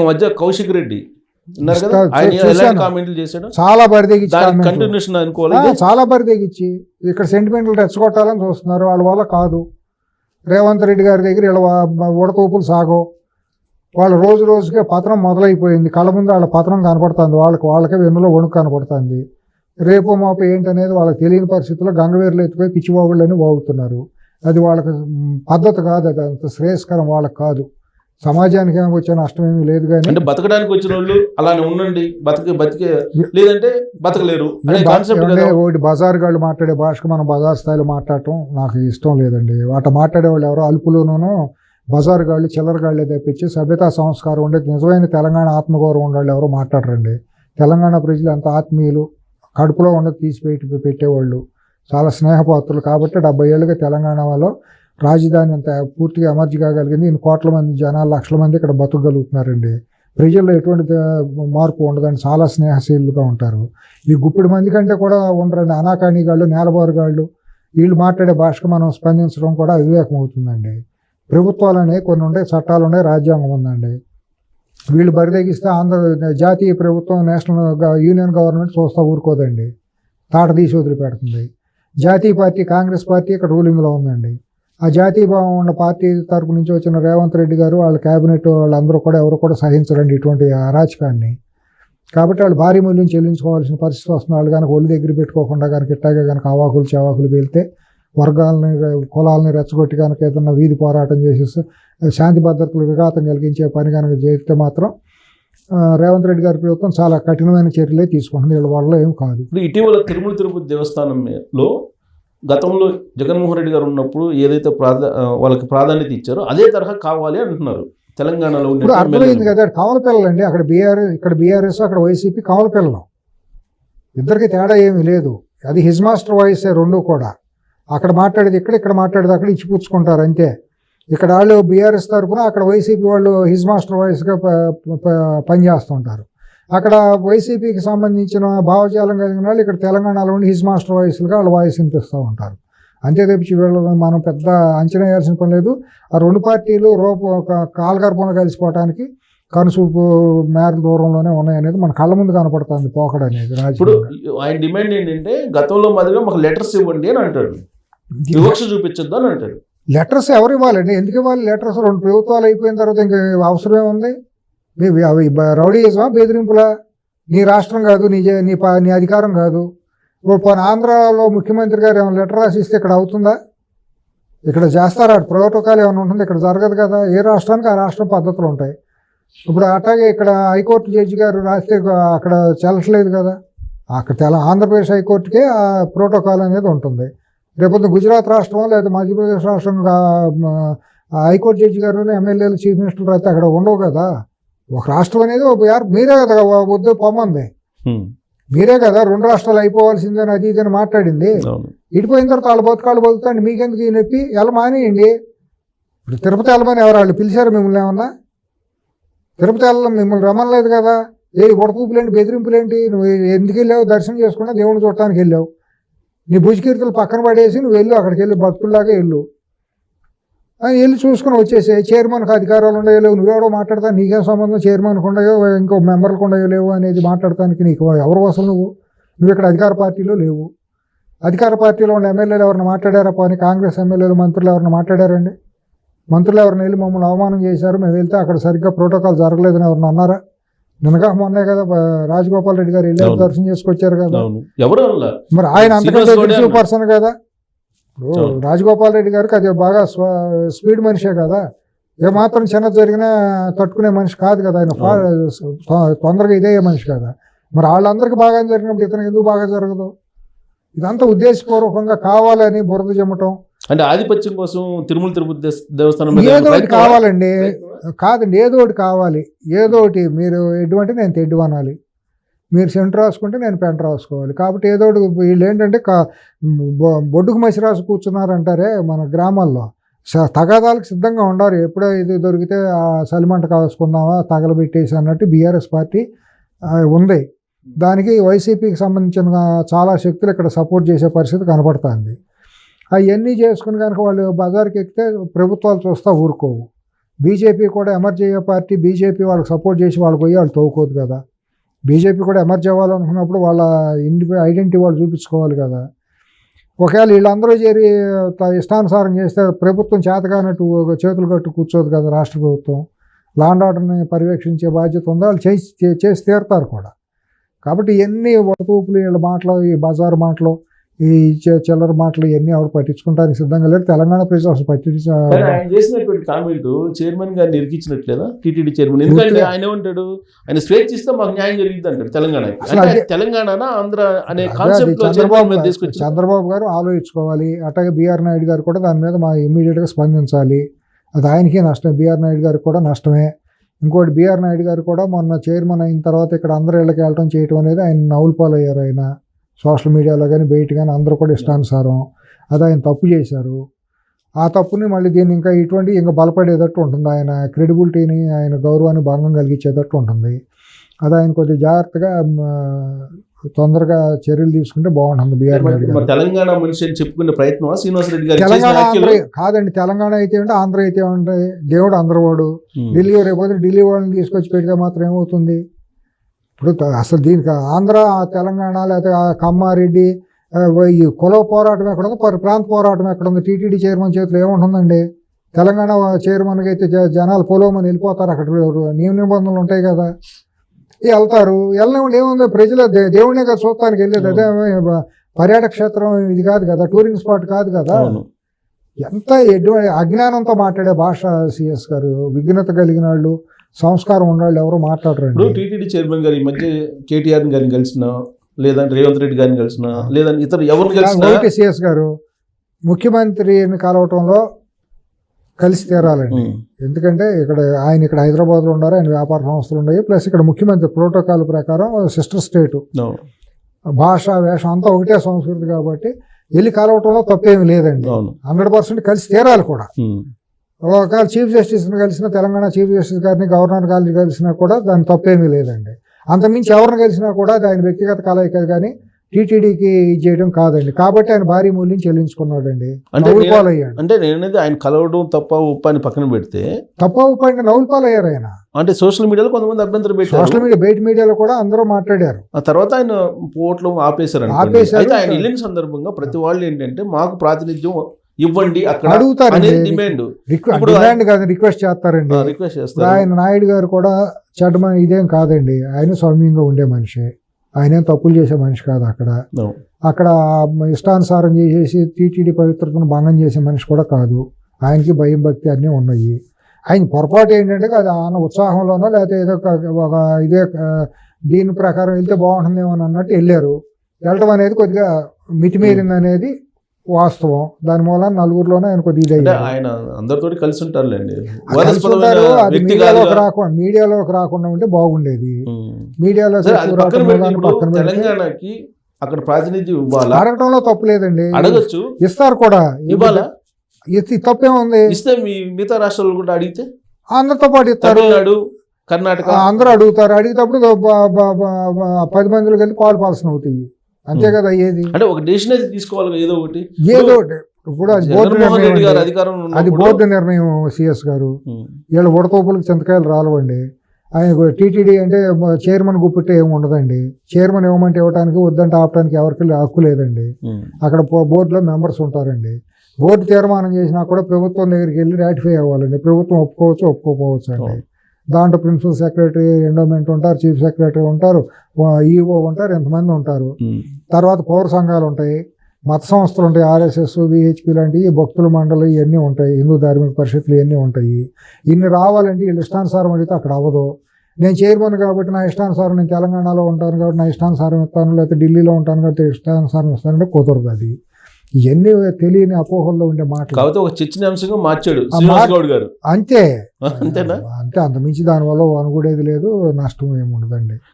మధ్య కౌశిక్ రెడ్డి. కామెంట్లు చేశాడు? చాలా. కంటిన్యూషన్ అనుకోవాలి చాలా బరిదెగించి ఇక్కడ సెంటిమెంట్లు రెచ్చగొట్టాలని చూస్తున్నారు. వాళ్ళ వల్ల కాదు. రేవంత్ రెడ్డి గారి దగ్గర ఇలా ఉడతూపులు సాగవు వాళ్ళ రోజు రోజుకే పతనం మొదలైపోయింది. కళ్ళ ముందు వాళ్ళ పతనం కనపడుతుంది. వాళ్ళకి వాళ్ళకే వెన్నులో వణుకు కనపడుతుంది. రేపు మాపు ఏంటనేది వాళ్ళకి తెలియని పరిస్థితుల్లో గంగవేరులు ఎత్తిపోయి పిచ్చిబాబుళ్ళని వాగుతున్నారు. అది వాళ్ళకి పద్ధతి కాదు. అది అంత శ్రేయస్కరం వాళ్ళకి కాదు. సమాజానికి ఏమో వచ్చే నష్టం ఏమీ లేదు కానీ అంటే బతకడానికి వచ్చిన వాళ్ళు అలానే ఉండండి బతికే బతికే లేదంటే బతకలేరు ఒకటి బజార్ గాళ్ళు మాట్లాడే భాషకు మనం బజార్ స్థాయిలో మాట్లాడటం నాకు ఇష్టం లేదండి. వాట మాట్లాడే వాళ్ళు ఎవరో అల్పులోనూ బజార్ గాళ్ళు చిల్లర గాళ్ళే తెప్పించి సభ్యతా సంస్కారం ఉండేది. నిజమైన తెలంగాణ ఆత్మగౌరవం ఉండాలి ఎవరో మాట్లాడరండి. తెలంగాణ ప్రజలు అంత ఆత్మీయులు కడుపులో ఉన్నది తీసి పెట్టి పెట్టేవాళ్ళు. చాలా స్నేహపాత్రులు. కాబట్టి డెబ్బై ఏళ్ళుగా తెలంగాణ వాళ్ళు రాజధాని అంత పూర్తిగా ఎమర్జీ కాగలిగింది. ఇన్ని కోట్ల మంది జనాలు లక్షల మంది ఇక్కడ బతకగలుగుతున్నారండి. ప్రజల్లో ఎటువంటి మార్పు ఉండదండి చాలా స్నేహశీలుగా ఉంటారు. ఈ గుప్పిడి మంది కంటే కూడా ఉండరండి. అనాకాని గాళ్ళు నేలబారుగాళ్ళు వీళ్ళు మాట్లాడే భాషకు మనం స్పందించడం కూడా అవివేకం అవుతుందండి ప్రభుత్వాలు అనేవి కొన్ని ఉండే చట్టాలు ఉన్నాయి రాజ్యాంగం ఉందండి. వీళ్ళు బరిదెగిస్తే ఆంధ్ర జాతీయ ప్రభుత్వం నేషనల్ యూనియన్ గవర్నమెంట్ చూస్తా ఊరుకోదండి. తాట తీసి వదిలిపెడుతుంది. జాతీయ పార్టీ కాంగ్రెస్ పార్టీ ఇక్కడ రూలింగ్లో ఉందండి. ఆ జాతీయ భావం ఉన్న పార్టీ తరపు నుంచి వచ్చిన రేవంత్ రెడ్డి గారు వాళ్ళ క్యాబినెట్ వాళ్ళందరూ కూడా ఎవరు కూడా సహించరండి ఇటువంటి అరాచకాన్ని. కాబట్టి వాళ్ళు భారీ మూల్యం చెల్లించుకోవాల్సిన పరిస్థితి వస్తుంది. వాళ్ళు కనుక ఒళ్ళు దగ్గర పెట్టుకోకుండా కనుక ఇట్టాగే కనుక అవాకులు చవాకులు వెళ్తే వర్గాలని కులాలని రెచ్చగొట్టి కనుక ఏదన్నా వీధి పోరాటం చేసేసి శాంతి భద్రతలు విఘాతం కలిగించే పని కనుక చేస్తే మాత్రం రేవంత్ రెడ్డి గారి ప్రభుత్వం చాలా కఠినమైన చర్యలే తీసుకుంటుంది. వీళ్ళ వల్ల ఏం కాదు. ఇటీవల తిరుమల తిరుపతి దేవస్థానంలో గతంలో జగన్మోహన్ రెడ్డి గారు ఉన్నప్పుడు ఏదైతే ప్రాధా వాళ్ళకి ప్రాధాన్యత ఇచ్చారో అదే తరహా కావాలి అంటున్నారు. తెలంగాణలో ఇప్పుడు అర్థమైంది. కదా కమల పిల్లలండి అక్కడ బీఆర్ ఇక్కడ బీఆర్ఎస్ అక్కడ వైసీపీ కమల పిల్లలు. ఇద్దరికి తేడా ఏమీ లేదు. అది హిజ్ మాస్టర్ వాయిస్ రెండు కూడా. అక్కడ మాట్లాడేది ఇక్కడ ఇక్కడ మాట్లాడేది అక్కడ ఇచ్చిపుచ్చుకుంటారు అంతే. ఇక్కడ వాళ్ళు బీఆర్ఎస్ తరఫున అక్కడ వైసీపీ వాళ్ళు హిజ్ మాస్టర్ వాయిస్గా పనిచేస్తుంటారు. అక్కడ వైసీపీకి సంబంధించిన భావజాలం కలిగిన వాళ్ళు ఇక్కడ తెలంగాణలో ఉండి హిజ్ మాస్టర్ వాయిస్లుగా వాళ్ళ వాయిస్ వినిపిస్తూ ఉంటారు. అంతే తప్పించి వీళ్ళు మనం పెద్ద అంచనా వేయాల్సిన పని లేదు. ఆ రెండు పార్టీలు రూప ఒక కాలగర్భంలో కలిసిపోవడానికి కనుసూపు మేర దూరంలోనే ఉన్నాయనేది మన కళ్ళ ముందు కనపడుతుంది పోకడ అనేది ఇప్పుడు. ఆయన డిమాండ్ ఏంటంటే గతంలో మాదిరిగా మాకు లెటర్స్ ఇవ్వండి అని అంటాడు. వివక్ష చూపించొద్దు అని అంటాడు. లెటర్స్ ఎవరు ఇవ్వాలండి? ఎందుకు ఇవ్వాలి లెటర్స్? రెండు ప్రభుత్వాలు అయిపోయిన తర్వాత ఇంకా అవసరం ఏముంది మీ అవి బ- రౌడీయిజమా బెదిరింపులా? నీ రాష్ట్రం కాదు నీ నీ ప- నీ అధికారం కాదు. ఇప్పుడు పోనీ ఆంధ్రాలో ముఖ్యమంత్రి గారు ఏమైనా లెటర్ రాసి ఇస్తే ఇక్కడ అవుతుందా? ఇక్కడ చేస్తారా? ప్రోటోకాల్ ఏమైనా ఉంటుంది? ఇక్కడ జరగదు కదా. ఏ రాష్ట్రానికి ఆ రాష్ట్రం పద్ధతులు ఉంటాయి? ఇప్పుడు అట్లాగే ఇక్కడ హైకోర్టు జడ్జి గారు రాస్తే అక్కడ చెల్లట్లేదు కదా. అక్కడ తెల ఆంధ్రప్రదేశ్ హైకోర్టుకే ఆ ప్రోటోకాల్ అనేది ఉంటుంది. రేపొద్దు గుజరాత్ రాష్ట్రం లేదా మధ్యప్రదేశ్ రాష్ట్రం ఆ హైకోర్టు జడ్జి గారు ఎమ్మెల్యేలు చీఫ్ మినిస్టర్లు అయితే అక్కడ ఉండవు కదా. ఒక రాష్ట్రం అనేది ఒక యార్ మీరే కదా వద్దు పొమ్మంది. మీరే కదా రెండు రాష్ట్రాలు అయిపోవాల్సిందని అది ఇదని మాట్లాడింది. అవును. ఇడిపోయిన తర్వాత వాళ్ళ బతుకాళ్ళు బతుకుతాండి. మీకెందుకు ఈ నొప్పి? ఎలా మానేయండి ఇప్పుడు తిరుపతి వెళ్ళమని ఎవరు? వాళ్ళు పిలిచారు మిమ్మల్ని ఏమన్నా? తిరుపతి వెళ్ళడం మిమ్మల్ని రమ్మనలేదు కదా. ఏ ఉడతూపులేంటి బెదిరింపులేంటి? నువ్వు ఎందుకు వెళ్ళావు? దర్శనం చేసుకున్నా దేవుని చూడటానికి వెళ్ళావు. నీ భుజకీర్తులు పక్కన పడేసి నువ్వు వెళ్ళు అక్కడికి వెళ్ళి భక్తుల్లాగా వెళ్ళు. వెళ్ళి చూసుకుని వచ్చేసి చైర్మన్కి అధికారాలు ఉండయో లేవు. నువ్వెవడో మాట్లాడతా నీకేం సంబంధం చైర్మన్కి ఉండయో ఇంకో మెంబర్లకు ఉండయో లేవు అనేది మాట్లాడటానికి నీకు ఎవరు అసలు నువ్వు? నువ్వు ఇక్కడ అధికార పార్టీలో లేవు. అధికార పార్టీలో ఉన్న ఎమ్మెల్యేలు ఎవరిని మాట్లాడారా? పోనీ కాంగ్రెస్ ఎమ్మెల్యేలు మంత్రులు ఎవరిని మాట్లాడారండి? మంత్రులు ఎవరిని వెళ్ళి మమ్మల్ని అవమానం చేశారు? మేము వెళ్తే అక్కడ సరిగ్గా ప్రోటోకాల్ జరగలేదని ఎవరిని అన్నారా? నిన్నగా మొన్నే కదా రాజగోపాల్ రెడ్డి గారు వెళ్ళి అవును. దర్శనం చేసుకొచ్చారు కదా. ఎవరు మరి ఆయన అంతకంటే. పర్సన్ కదా. ఇప్పుడు. రాజగోపాల్ రెడ్డి గారికి అది బాగా స్వ- స్పీడ్ మనిషే కదా. ఏమాత్రం చిన్నది జరిగినా తట్టుకునే మనిషి కాదు కదా ఆయన. తొందరగా ఇదే మనిషి కదా. మరి వాళ్ళందరికీ బాగా జరిగినప్పుడు ఇతనికి ఎందుకు బాగా జరగదు? ఇదంతా ఉద్దేశపూర్వకంగా కావాలని బురద చెమ్మటం అంటే ఆధిపత్యం కోసం తిరుమల తిరుపతి దేవస్థానం ఏదో ఒకటి కావాలండి? కాదండి ఏదో ఒకటి కావాలి. ఏదో ఒకటి మీరు ఎటువంటి నేను తెడ్డు అనాలి మీరు సెంటర్ రాసుకుంటే నేను పెంట రాసుకోవాలి. కాబట్టి ఏదో ఒకటి వీళ్ళు ఏంటంటే బొ- బొడ్డుకు మసి రాసి కూర్చున్నారంటారే మన గ్రామాల్లో. తగాదాలకు సిద్ధంగా ఉండారు ఎప్పుడో ఇది దొరికితే ఆ సలిమంట కాసుకుందామా తగలబెట్టేసి అన్నట్టు బీఆర్ఎస్ పార్టీ ఉంది. దానికి వైసీపీకి సంబంధించిన చాలా శక్తులు ఇక్కడ సపోర్ట్ చేసే పరిస్థితి కనపడుతుంది. అవన్నీ చేసుకుని కనుక వాళ్ళు బజార్కి ఎక్కితే ప్రభుత్వాలు చూస్తా ఊరుకోవు. బీజేపీ కూడా ఎమర్జీ పార్టీ బీజేపీ వాళ్ళకి సపోర్ట్ చేసి వాళ్ళకి పోయి వాళ్ళు తోవుకోదు కదా. బీజేపీ కూడా ఎమర్జ్ అవ్వాలనుకున్నప్పుడు వాళ్ళ ఇండి ఐడెంటిటీ వాళ్ళు చూపించుకోవాలి కదా. ఒకవేళ వీళ్ళందరూ చేరి త- ఇష్టానుసారం చేస్తే ప్రభుత్వం చేతగానట్టు చేతులు కట్టు కూర్చోదు కదా రాష్ట్ర ప్రభుత్వం. లాండ్ ఆర్డర్ని పర్యవేక్షించే బాధ్యత ఉందో. వాళ్ళు చేసి చే- చేసి తీరుతారు కూడా. కాబట్టి ఇవన్నీ వడతూపులు వీళ్ళ మాటలు ఈ బజార్ మాటలు ఈ చిల్లర మాటలు ఇవన్నీ ఎవరు పట్టించుకుంటానికి సిద్ధంగా లేరు. తెలంగాణ ప్రజలు అసలు పట్టించ కానీ ఆయన చేసినటువంటి కామెంట్ చైర్మన్ గారిని ఇరికించినట్లేదా? TTD chairman. ఎందుకంటే ఆయన ఏమంటాడు? ఆయన స్వేచ్ఛ ఇస్తే మాకు న్యాయం జరిగింది అంటాడు తెలంగాణకి అసలు అంటే అదే- తెలంగాణ ఆంధ్ర అనే అదే కాన్సెప్ట్లో చంద్రబాబు గారు- చంద్రబాబు గారు ఆలోచించుకోవాలి. అట్లాగే బీఆర్ నాయుడు గారు కూడా దాని మీద మా ఇమ్మీడియట్గా స్పందించాలి. అది ఆయనకే నష్టం బీఆర్ నాయుడు గారికి కూడా నష్టమే. ఇంకోటి బీఆర్ నాయుడు గారు కూడా మొన్న చైర్మన్ అయిన తర్వాత ఇక్కడ అందరు ఇళ్ళకి వెళ్ళటం చేయటం అనేది ఆయన నవ్వులు పాలయ్యారు ఆయన. సోషల్ మీడియాలో కానీ బయట కానీ అందరూ కూడా ఇష్టానుసారం అది ఆయన తప్పు చేశారు. ఆ తప్పుని మళ్ళీ దీన్ని ఇంకా ఇటువంటి ఇంకా బలపడేటట్టు ఉంటుంది. ఆయన క్రెడిబిలిటీని ఆయన గౌరవాన్ని భంగం కలిగించేటట్టు ఉంటుంది. అది ఆయన కొద్దిగా జాగ్రత్తగా తొందరగా చర్యలు తీసుకుంటే బాగుంటుంది బీఆర్ తెలంగాణ మనిషి అని చెప్పుకునే ప్రయత్నం గారు? తెలంగాణ కాదండి తెలంగాణ అయితే ఉంటే ఆంధ్ర అయితే ఉంటే దేవుడు అందరవాడు. ఢిల్లీ రేపు ఢిల్లీ వాళ్ళని తీసుకొచ్చి పెడితే మాత్రం ఏమవుతుంది? ఇప్పుడు అసలు దీనికి ఆంధ్ర తెలంగాణ లేకపోతే కమ్మారెడ్డి ఈ కుల పోరాటం ఎక్కడ ఉంది? పరి ప్రాంత పోరాటం ఎక్కడ ఉంది? టీటీడీ చైర్మన్ చేతిలో ఏముంటుందండి? తెలంగాణ చైర్మన్కి అయితే జనాలు పొలవమని వెళ్ళిపోతారు అక్కడ. నియమ నిబంధనలు ఉంటాయి కదా. వెళ్తారు. వెళ్ళినప్పుడు ఏముంది? ప్రజలు దేవుడినే కదా చూడటానికి వెళ్ళేది. అదే పర్యాటక క్షేత్రం ఇది కాదు కదా. టూరింగ్ స్పాట్ కాదు కదా. ఎంత ఎటువంటి అజ్ఞానంతో మాట్లాడే భాష సిఎస్ గారు. విఘ్నత కలిగిన వాళ్ళు. సంస్కారం ఉన్నవాళ్ళు ఎవరు ఇప్పుడు మాట్లాడరండి టీటీడీ చైర్మన్ గారు ఈ మధ్య కేటీఆర్ గారిని కలిసిన లేదంటే రేవంత్ రెడ్డి గారిని కలిసిన లేదంటే ఇతరు ఎవరిని కలిసిన సిఎస్ గారు ముఖ్యమంత్రిని కలవటంలో కలిసి తీరాలండి. ఎందుకంటే ఇక్కడ ఆయన ఇక్కడ హైదరాబాద్లో ఉన్నారు ఆయన వ్యాపార సంస్థలు ఉన్నాయి ప్లస్ ఇక్కడ ముఖ్యమంత్రి ప్రోటోకాల్ ప్రకారం సిస్టర్ స్టేట్. భాష వేషం అంతా ఒకటే సంస్కృతి కాబట్టి వెళ్ళి కలవటంలో తప్పేమీ లేదండి. హండ్రెడ్ పర్సెంట్ కలిసి తీరాలి కూడా. ఒకవేళ చీఫ్ జస్టిస్ని కలిసిన తెలంగాణ చీఫ్ జస్టిస్ గారిని గవర్నర్ గారిని కలిసినా కూడా దాని తప్పేమీ లేదండి. అంతమించి ఎవరిని కలిసినా కూడా ఆయన వ్యక్తిగత కలయిక కానీ టీటీడీకి చేయడం కాదండి. కాబట్టి ఆయన భారీ మూల్యం చెల్లించుకున్నాడండి. పాలయ్యాడు. అంటే నేను అనేది ఆయన కలవడం తప్ప ఉప్ప అని పక్కన పెడితే తప్ప ఉప్పండి నవ్వులు పాలయ్యారు ఆయన. అంటే సోషల్ మీడియాలో కొంతమంది అభ్యంతరం పెట్టారు. సోషల్ మీడియా బయట మీడియాలో కూడా అందరూ మాట్లాడారు. ఆ తర్వాత ఆయన పోట్లు ఆపేశారు. ఆపేశారు. అయితే ఆయన వెళ్ళిన సందర్భంగా ప్రతి వాళ్ళు ఏంటంటే మాకు ప్రాతినిధ్యం ఇవ్వండి అక్కడ అడుగుతారండి. డిమాండ్ డిమాండ్ కాదు రిక్వెస్ట్ చేస్తారండి. రిక్వెస్ట్ చేస్తారు. ఆయన నాయుడు గారు కూడా చెడ్డమని ఇదేం కాదండి. ఆయన సౌమ్యంగా ఉండే మనిషి. ఆయన ఏం తప్పులు చేసే మనిషి కాదు అక్కడ. అక్కడ ఇష్టానుసారం చేసేసి టీటీడీ పవిత్రతను భంగం చేసే మనిషి కూడా కాదు. ఆయనకి భయం భక్తి అన్నీ ఉన్నాయి. ఆయన పొరపాటు ఏంటంటే అది ఆయన ఉత్సాహంలోనో లేకపోతే ఏదో ఒక ఇదే దీని ప్రకారం వెళ్తే బాగుంటుందేమో అని అన్నట్టు వెళ్ళారు. వెళ్ళటం అనేది కొద్దిగా మితిమీరింది అనేది వాస్తవం. దాని మూలన నలుగురిలోనే ఆయన కొద్దిగా ఇదయ్యారు. ఆయన అందరితోటి కలిసి ఉంటారులేండి. అది మీడియాలోకి. రాకుండా మీడియాలోకి రాకుండా ఉంటే బాగుండేది. మీడియాలో తెలంగాణకి అక్కడ ప్రాతినిధ్యం ఇవ్వాలా? అడగటంలో తప్పు లేదండి. అడగచ్చు. ఇస్తారు కూడా. ఇవ్వాలా? ఇది తప్పేముంది? ఇస్తే మీ మిగతా రాష్ట్రాలు కూడా అడిగితే? అందరితో పాటు ఇస్తారు. కర్ణాటక. అందరూ అడుగుతారు. అడిగేటప్పుడు పది మందిలో కలిసి పాలు పాల్సిన అవుతాయి. అంతే Hmm. కదా ఏది? అంటే ఒక డెసిషన్ అయితే తీసుకోవాలి ఏదో ఒకటి. ఏదో ఒకటి. ఇప్పుడు అది బోర్డు నిర్ణయం అది బోర్డు నిర్ణయం సిఎస్ గారు. వీళ్ళ ఉడతోపులకు చింతకాయలు రాలవండి. ఆయన టీటీడీ అంటే చైర్మన్ గుప్పితే ఏమి ఉండదండి. చైర్మన్ ఇవ్వమంటే ఇవ్వడానికి వద్దంటే ఆపడానికి ఎవరికి హక్కు లేదండి. అక్కడ బో- బోర్డులో మెంబర్స్ ఉంటారండి. బోర్డు తీర్మానం చేసినా కూడా ప్రభుత్వం దగ్గరికి వెళ్ళి రాటిఫై అవ్వాలండి. ప్రభుత్వం ఒప్పుకోవచ్చు ఒప్పుకోకపోవచ్చు అండి. దాంట్లో ప్రిన్సిపల్ సెక్రటరీ ఎండోమెంట్ ఉంటారు చీఫ్ సెక్రటరీ ఉంటారు ఈఓ ఉంటారు ఎంతమంది ఉంటారు. తర్వాత పౌర సంఘాలు ఉంటాయి మత సంస్థలు ఉంటాయి ఆర్ఎస్ఎస్ విహెచ్పి లాంటివి భక్తుల మండలి ఇవన్నీ ఉంటాయి హిందూ ధార్మిక పరిషత్తులు ఇవన్నీ ఉంటాయి. ఇన్ని రావాలంటే వీళ్ళు ఇష్టానుసారం అడిగితే అక్కడ అవ్వదు. నేను చైర్మన్ కాబట్టి నా ఇష్టానుసారం నేను తెలంగాణలో ఉంటాను కాబట్టి నా ఇష్టానుసారం ఇస్తాను లేకపోతే ఢిల్లీలో ఉంటాను కాబట్టి ఇష్టానుసారం ఇస్తానంటే కుదరదు అది. ఇవన్నీ తెలియని అపోహల్లో ఉండే కాకపోతే ఒక చర్చనీయాంశంగా మార్చాడు ఆ శ్రీనివాస్ మార్- గౌడ్ గారు. అంతే. అంతేనా? అంతే అంతమించి దానివల్ల అనుకునేది లేదు నష్టం ఏమి ఉండదండి